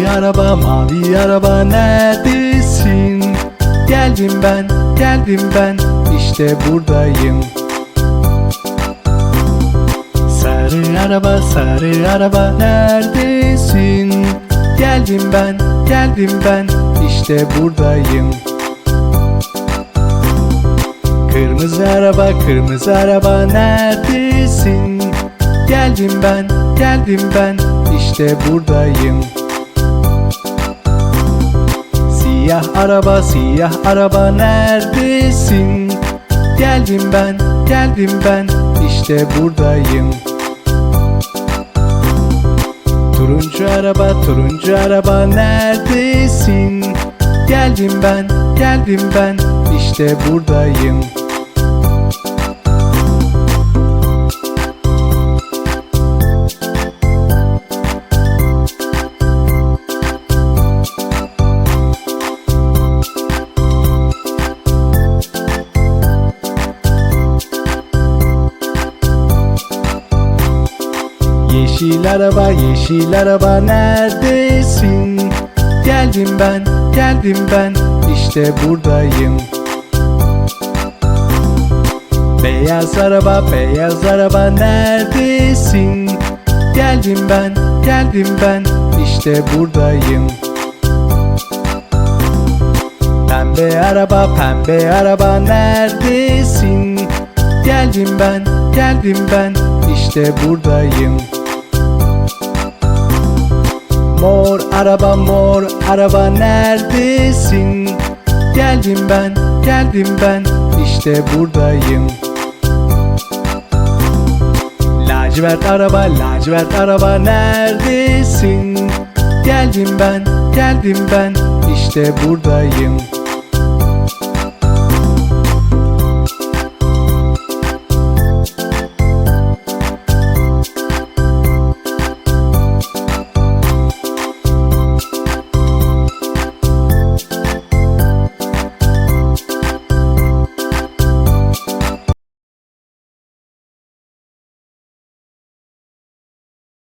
araba mavi araba neredesin? Geldim ben geldim ben işte buradayım Sarı araba sarı araba neredesin? Geldim ben geldim ben işte buradayım Kırmızı araba kırmızı araba neredesin? Geldim ben geldim ben işte buradayım Siyah araba siyah araba neredesin? Geldim ben geldim ben işte buradayım Turuncu araba turuncu araba neredesin? Geldim ben geldim ben işte buradayım Yeşil araba yeşil araba neredesin? Geldim ben geldim ben işte buradayım Beyaz araba beyaz araba neredesin? Geldim ben geldim ben işte buradayım Pembe araba pembe araba neredesin? Geldim ben geldim ben işte buradayım Mor araba mor araba neredesin? Geldim ben geldim ben işte buradayım Lacivert araba lacivert araba neredesin? Geldim ben geldim ben işte buradayım